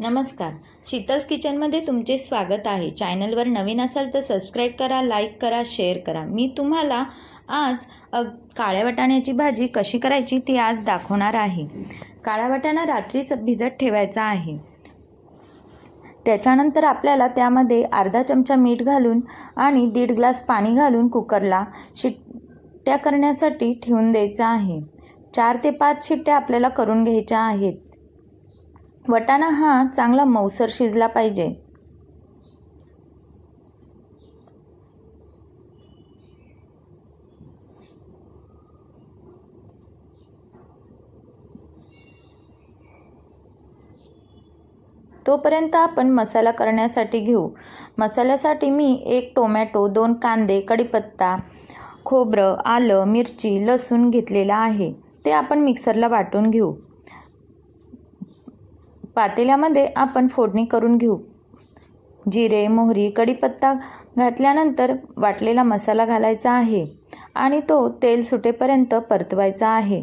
नमस्कार. शीतल्स किचनमध्ये तुमचे स्वागत आहे. चॅनलवर नवीन असाल तर सबस्क्राईब करा लाईक करा शेअर करा. मी तुम्हाला आज काळ्या वाटाण्याची भाजी कशी करायची ती आज दाखवणार आहे. काळा वाटाणा रात्री भिजत ठेवायचा आहे. त्याच्यानंतर आपल्याला त्यामध्ये अर्धा चमचा मीठ घालून आणि दीड ग्लास पाणी घालून कुकरला शिट्ट्या करण्यासाठी ठेवून द्यायचं आहे. चार ते पाच शिट्ट्या आपल्याला करून घ्यायच्या आहेत. वटाणा हा चांगला मऊसर शिजला पाहिजे. तोपर्यंत आपण मसाला करण्यासाठी घेऊ. मसाल्यासाठी मी एक टोमॅटो दोन कांदे कढीपत्ता खोबरं आलं मिरची लसूण घेतलेलं आहे. ते आपण मिक्सरला वाटून घेऊ. पातेल्यामध्ये आपण फोडणी करून घेऊ. जिरे मोहरी कढीपत्ता घातल्यानंतर वाटलेला मसाला घालायचा आहे आणि तो तेल सुटेपर्यंत परतवायचा आहे.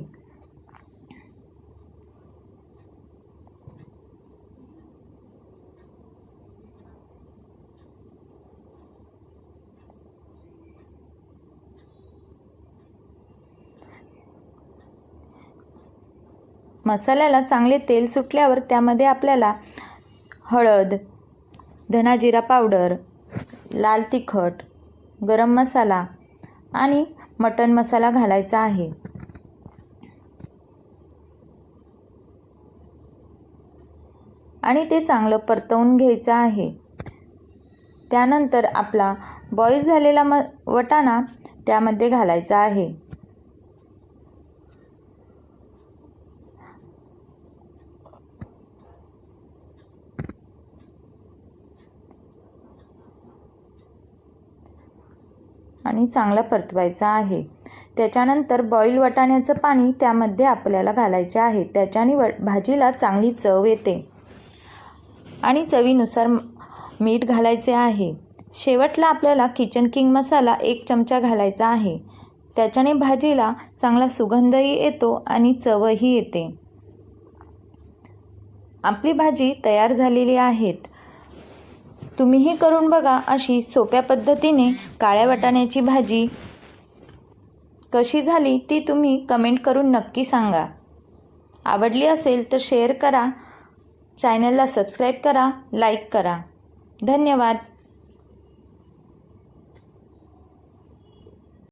मसाल्याला चांगले तेल सुटल्यावर त्यामध्ये आपल्याला हळद धनाजिरा पावडर लाल तिखट गरम मसाला आणि मटण मसाला घालायचा आहे. आणि ते चांगलं परतवून घ्यायचं आहे. त्यानंतर आपला बॉईल झालेला म वटाणा त्यामध्ये घालायचा आहे. आणि चांगला परतवायचा आहे. त्याच्यानंतर बॉईल वाटाण्याचं पाणी त्यामध्ये आपल्याला घालायचे आहे. त्याच्याने व भाजीला चांगली चव येते. आणि चवीनुसार मीठ घालायचे आहे. शेवटला आपल्याला किचन किंग मसाला एक चमचा घालायचा आहे. त्याच्याने भाजीला चांगला सुगंधही येतो आणि चवही येते. आपली भाजी तयार झालेली आहेत. तुम्हीही करून बघा अशी सोप्या पद्धतीने काळ्या वाटाण्याची भाजी कशी झाली ती तुम्ही कमेंट करून नक्की सांगा. आवडली असेल तर शेअर करा चॅनलला सबस्क्राईब करा लाईक करा. धन्यवाद.